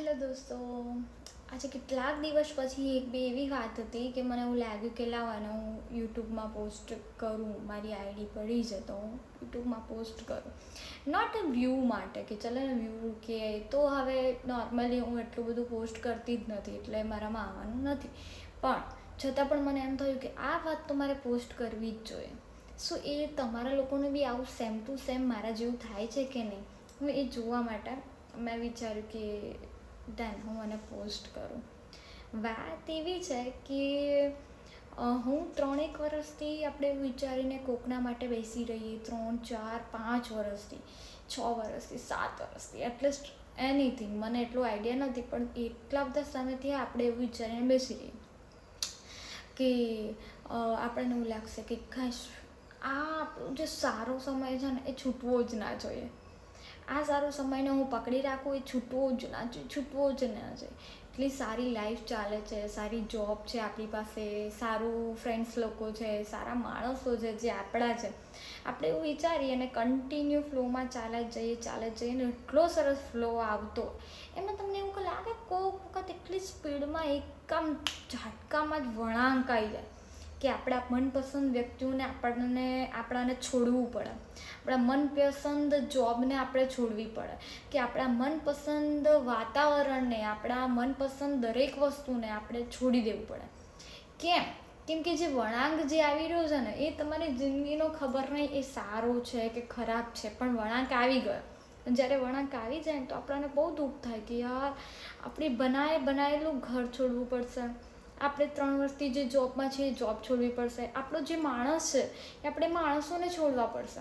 Hello દોસ્તો, આજે કેટલાક દિવસ પછી એક બે એવી વાત હતી કે મને એવું લાગ્યું કે લાવવાનું હું યુટ્યુબમાં પોસ્ટ કરું, મારી આઈડી પડી છે તો હું યુટ્યુબમાં પોસ્ટ કરું. નોટ અ વ્યૂ માટે કે ચલે ને વ્યૂ કે તો હવે નોર્મલી હું એટલું બધું પોસ્ટ કરતી જ નથી, એટલે મારામાં આવવાનું નથી. પણ છતાં પણ મને એમ થયું કે આ વાત તો મારે પોસ્ટ કરવી જ જોઈએ. સો એ તમારા લોકોને બી આવું સેમ ટુ સેમ મારા જેવું થાય છે કે નહીં? હું એ જોવા માટે મેં વિચાર્યું કે ડન હું મને પોસ્ટ કરું. વાત એવી છે કે હું ત્રણેક વર્ષથી આપણે વિચારીને કોકના માટે બેસી રહીએ, ત્રણ, ચાર, પાંચ વર્ષથી, છ વર્ષથી, સાત વર્ષથી એટલીસ્ટ એનીથિંગ મને એટલો આઈડિયા નથી, પણ એટલા બધા સમયથી આપણે એવું વિચારીને બેસી રહીએ કે આપણને એવું લાગશે કે ખાસ આ આપણો જે સારો સમય છે ને, એ છૂટવો જ ના જોઈએ. આ સારો સમયને હું પકડી રાખું, એ છૂટવો જ ના છૂટવો જ ના જોઈએ. એટલી સારી લાઈફ ચાલે છે, સારી જોબ છે, આપણી પાસે સારું ફ્રેન્ડ્સ લોકો છે, સારા માણસો છે, જે આપણા છે. આપણે એવું વિચારીએ અને કન્ટિન્યુ ફ્લોમાં ચાલે જઈએ ચાલે જઈએ ને એટલો સરસ ફ્લો આવતો. એમાં તમને એવું લાગે કોઈક વખત એટલી સ્પીડમાં એકદમ ઝાટકામાં જ વળાંક આવી જાય. કે આપણા મનપસંદ વ્યક્તિઓને આપણને, આપણાને છોડવું પડે. આપણા મનપસંદ જોબને આપણે છોડવી પડે. કે આપણા મનપસંદ વાતાવરણને, આપણા મનપસંદ દરેક વસ્તુને આપણે છોડી દેવું પડે. કેમ? કેમ કે જે વળાંક જે આવી રહ્યો છે ને, એ તમારી જિંદગીનો ખબર નહીં, એ સારો છે કે ખરાબ છે, પણ વળાંક આવી ગયો. જ્યારે વળાંક આવી જાય ને, તો આપણને બહુ દુઃખ થાય કે યાર, આપણી બનાએ બનાવેલું ઘર છોડવું પડશે. આપણે ત્રણ વર્ષથી જે જોબમાં છે એ જોબ છોડવી પડશે. આપણો જે માણસ છે, એ આપણે માણસોને છોડવા પડશે.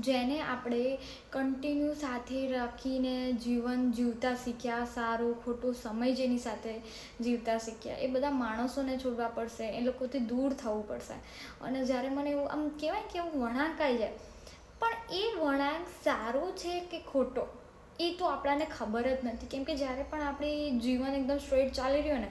જેને આપણે કન્ટિન્યુ સાથે રાખીને જીવન જીવતા શીખ્યા, સારું, ખોટું સમય જેની સાથે જીવતા શીખ્યા, એ બધા માણસોને છોડવા પડશે, એ લોકોથી દૂર થવું પડશે. અને જ્યારે મને એવું આમ કહેવાય કે એવું વળાંક આવી જાય, પણ એ વળાંક સારો છે કે ખોટો? એ તો આપણાને ખબર જ નથી. કેમ કે જ્યારે પણ આપણી જીવન એકદમ સ્ટ્રેટ ચાલી રહ્યું ને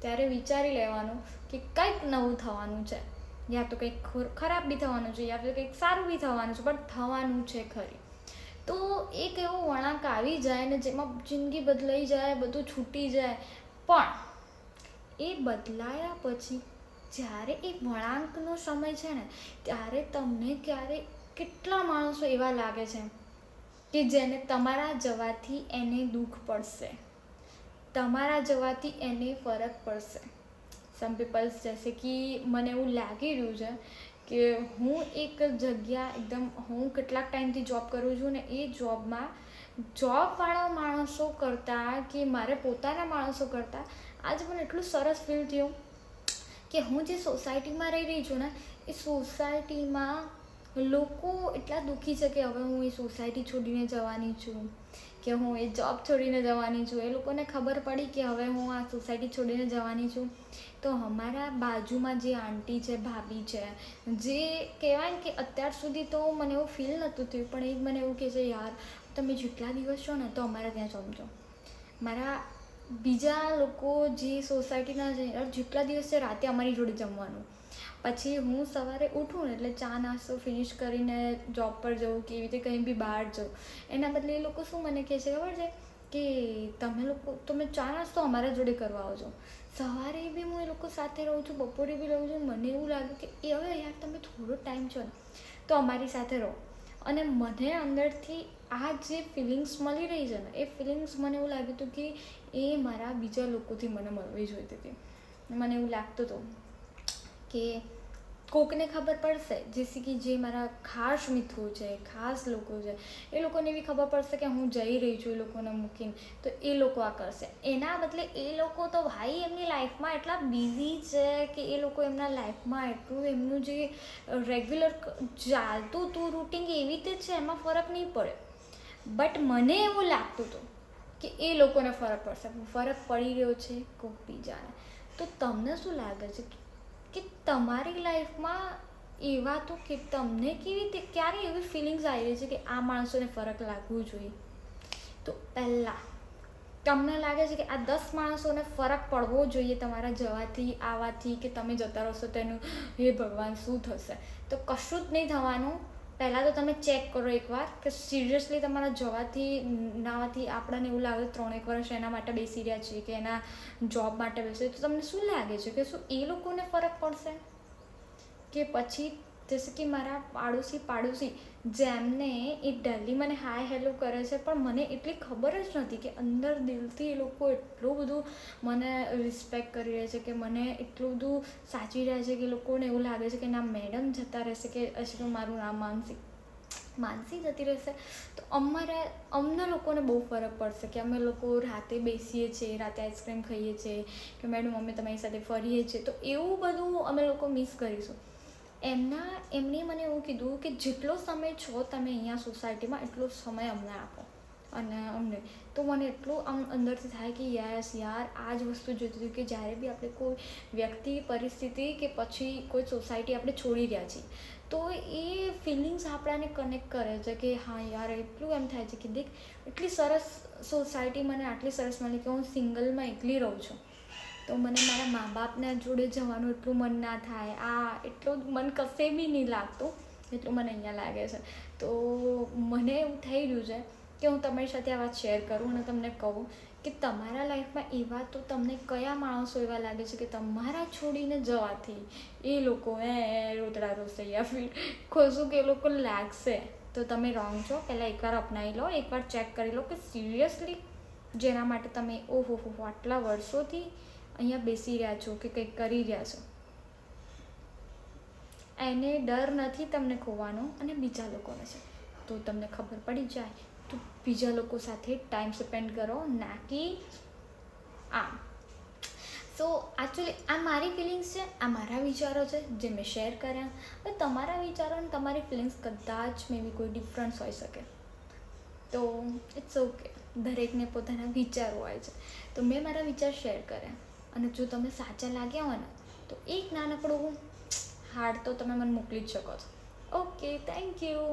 ત્યારે વિચારી લેવાનું કે કંઈક નવું થવાનું છે. યા તો કંઈક ખોર- ખરાબ બી થવાનું છે, યા તો કંઈક સારું બી થવાનું છે, પણ થવાનું છે ખરી. તો એક એવો વળાંક આવી જાય ને જેમાં જિંદગી બદલાઈ જાય, બધું છૂટી જાય, પણ એ બદલાયા પછી જ્યારે એ વળાંકનો સમય છે ને, ત્યારે તમને ક્યારે કેટલા માણસો એવા લાગે છે કે જેને તમારા જવાથી એને દુઃખ પડશે? તમારા જવાથી એને ફરક પડશે. સમ પીપલ્સ જૈસે કે મને એવું લાગી રહ્યું છે કે હું એક જગ્યા એકદમ, હું કેટલાક ટાઈમથી જોબ કરું છું ને એ જોબમાં જોબવાળા માણસો કરતાં કે મારે પોતાના માણસો કરતાં, આજે મને એટલું સરસ ફીલ થયું કે હું જે સોસાયટીમાં રહી રહી છું ને, એ સોસાયટીમાં લોકો એટલા દુઃખી છે કે હવે હું એ સોસાયટી છોડીને જવાની છું. કે હું એ જોબ છોડીને જવાની છું. એ લોકોને ખબર પડી કે હવે હું આ સોસાયટી છોડીને જવાની છું. તો અમારા બાજુમાં જે આંટી છે, ભાભી છે, જે કહેવાય ને કે અત્યાર સુધી તો મને એવું ફીલ નહોતું થયું, પણ એ મને એવું કહે છે, યાર, તમે જેટલા દિવસ છો ને, તો અમારા ત્યાં જમજો મારા બીજા લોકો જે સોસાયટીના છે જેટલા દિવસ છે રાતે અમારી જોડે જમવાનું. પછી હું સવારે ઉઠું ને એટલે ચા નાસ્તો ફિનિશ કરીને જોબ પર જવું કે એવી રીતે કંઈ બી બહાર જવું એના બદલે એ લોકો શું મને કહે છે ખબર છે? કે તમે લોકો તમે ચા નાસ્તો અમારા જોડે કરવા આવજો. સવારે બી હું એ લોકો સાથે રહું છું, બપોરે બી રહું છું, મને એવું લાગ્યું કે એ હવે યાર તમે થોડો ટાઈમ છો ને, તો અમારી સાથે રહો. અને મને અંદરથી આ જે ફિલિંગ્સ મળી રહી છે ને, એ ફિલિંગ્સ મને એવું લાગ્યું હતું કે એ મારા બીજા લોકોથી મને મળવી જોઈતી હતી. મને એવું લાગતું હતું કે કોકને ખબર પડશે જેથી કે જે મારા ખાસ મિત્રો છે, ખાસ લોકો છે, એ લોકોને એવી ખબર પડશે કે હું જઈ રહી છું એ લોકોને મૂકીને. તો એ લોકો આ કરશે. એના બદલે એ લોકો તો ભાઈ એમની લાઈફમાં એટલા બિઝી છે કે એ લોકો એમના લાઈફમાં એટલું એમનું જે રેગ્યુલર ચાલતું હતું રૂટિન એવી રીતે છે, એમાં ફરક નહીં પડે. બટ મને એવું લાગતું હતું કે એ લોકોને ફરક પડશે. ફરક પડી રહ્યો છે કોક બીજાને. તો તમને શું લાગે છે કે તમારી લાઈફમાં એવા તો કે તમને કેવી રીતે, ક્યારે એવી ફિલિંગ્સ આવી રહી છે કે આ માણસોને ફરક લાગવું જોઈએ? તો પહેલાં, તમને લાગે છે કે આ દસ માણસોને ફરક પડવો જોઈએ તમારા જવાથી આવવાથી કે તમે જતા રહેશો તેનું? હે ભગવાન, શું થશે? તો કશું જ નહીં થવાનું. પહેલાં તો તમે ચેક કરો એકવાર કે સિરિયસલી તમારા જવાથી, નાવાથી આપણને એવું લાગે ત્રણેક વર્ષ એના માટે બેસી રહ્યા છીએ કે એના જોબ માટે બેસી તો તમને શું લાગે છે કે શું એ લોકોને ફરક પડશે? કે પછી જૈસે કે મારા પાડોશી પાડોશી જેમને એ ડેલી મને હાય હેલો કરે છે, પણ મને એટલી ખબર જ નથી કે અંદર દિલથી એ લોકો એટલું બધું મને રિસ્પેક્ટ કરી રહ્યા છે કે મને એટલું બધું સાચવી રહ્યા છે કે લોકોને એવું લાગે છે કે ના મેડમ જતા રહેશે કે હશે મારું નામ માનસી માનસી જતી રહેશે. તો અમારે, અમને લોકોને બહુ ફરક પડશે કે અમે લોકો રાતે બેસીએ છીએ, રાતે આઈસ્ક્રીમ ખાઈએ છીએ, કે મેડમ અમે તમારી સાથે ફરીએ છીએ. તો એવું બધું અમે લોકો મિસ કરીશું. એમના, એમણે મને એવું કીધું કે જેટલો સમય છો તમે અહીંયા સોસાયટીમાં, એટલો સમય અમને આપો. અને અમને, તો મને એટલું આમ અંદરથી થાય કે યસ યાર, આ જ વસ્તુ જોતી હતી કે જ્યારે બી આપણે કોઈ વ્યક્તિ, પરિસ્થિતિ કે પછી કોઈ સોસાયટી આપણે છોડી રહ્યા છીએ, તો એ ફિલિંગ્સ આપણાને કનેક્ટ કરે છે કે હા યાર, એટલું એમ થાય છે કે દેખ, એટલી સરસ સોસાયટી મને આટલી સરસ મળી કે હું સિંગલમાં એકલી રહું છું. તો મને મારા મા બાપના જોડે જવાનું એટલું મન ના થાય. આ એટલું મન કશે બી નહીં લાગતું, એટલું મને અહીંયા લાગે છે. તો મને એવું થઈ રહ્યું છે કે હું તમારી સાથે આ વાત શેર કરું અને તમને કહું કે તમારા લાઈફમાં એવા તો તમને કયા માણસો એવા લાગે છે કે તમારા છોડીને જવાથી એ લોકો એ રોતડા રોસે યા ફીર ખોશું કે એ લોકો લાગશે. તો તમે રોંગ છો. પહેલાં એકવાર અપનાવી લો, એકવાર ચેક કરી લો કે સિરિયસલી જેના માટે તમે ઓહો આટલા વર્ષોથી અહીંયા બેસી રહ્યા છો કે કંઈક કરી રહ્યા છો? એને ડર નથી તમને ખોવાનો અને બીજા લોકોને છે. તો તમને ખબર પડી જાય તો બીજા લોકો સાથે ટાઈમ સ્પેન્ડ કરો ના કે આમ. સો એકચ્યુઅલી આ મારી ફિલિંગ્સ છે, આ મારા વિચારો છે, જે મેં શેર કર્યા. હવે તમારા વિચારો અને તમારી ફિલિંગ્સ કદાચ મે બી કોઈ ડિફરન્સ હોઈ શકે. તો ઇટ્સ ઓકે દરેકને પોતાના વિચારો હોય છે. તો મેં મારા વિચાર શેર કર્યા. અને જો તમે સાચા લાગ્યા હોય ને, તો એક નાનકડું હાર તો તમે મને મોકલી જ શકો છો. Okay thank you